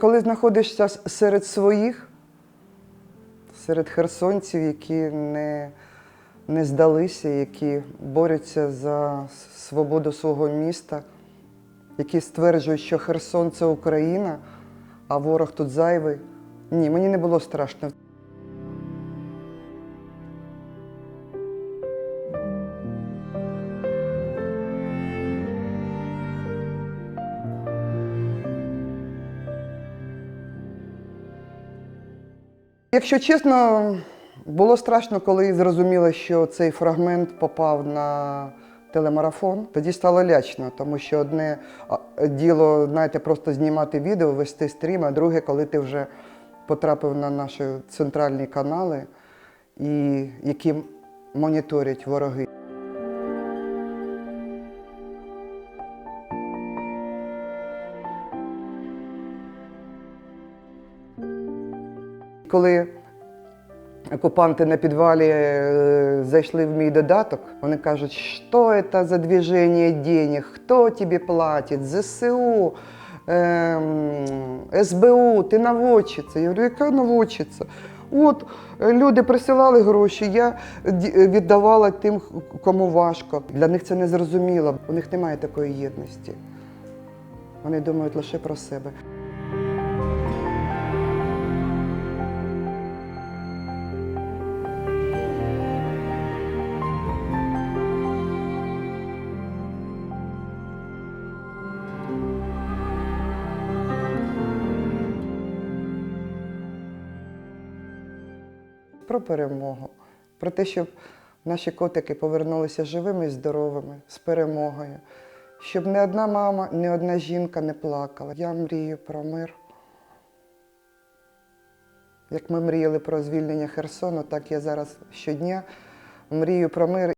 Коли знаходишся серед своїх, серед херсонців, які не, не здалися, які борються за свободу свого міста, які стверджують, що Херсон це Україна, а ворог тут зайвий. Ні, мені не було страшно. Якщо чесно, було страшно, коли зрозуміло, що цей фрагмент попав на телемарафон. Тоді стало лячно, тому що одне діло, знаєте, просто знімати відео, вести стрім, а друге, коли ти вже потрапив на наші центральні канали, і які моніторять вороги. Коли окупанти на підвалі е, зайшли в мій додаток, вони кажуть, що це за движення денег, хто тобі платить, ЗСУ, ем, СБУ, ти наводчиця. Я говорю, яка наводчиця? От е, люди присилали гроші, я віддавала тим, кому важко. Для них це не зрозуміло, у них немає такої єдності. Вони думають лише про себе. Про перемогу, про те, щоб наші котики повернулися живими і здоровими, з перемогою, щоб ні одна мама, ні одна жінка не плакала. Я мрію про мир. Як ми мріяли про звільнення Херсону, так я зараз щодня мрію про мир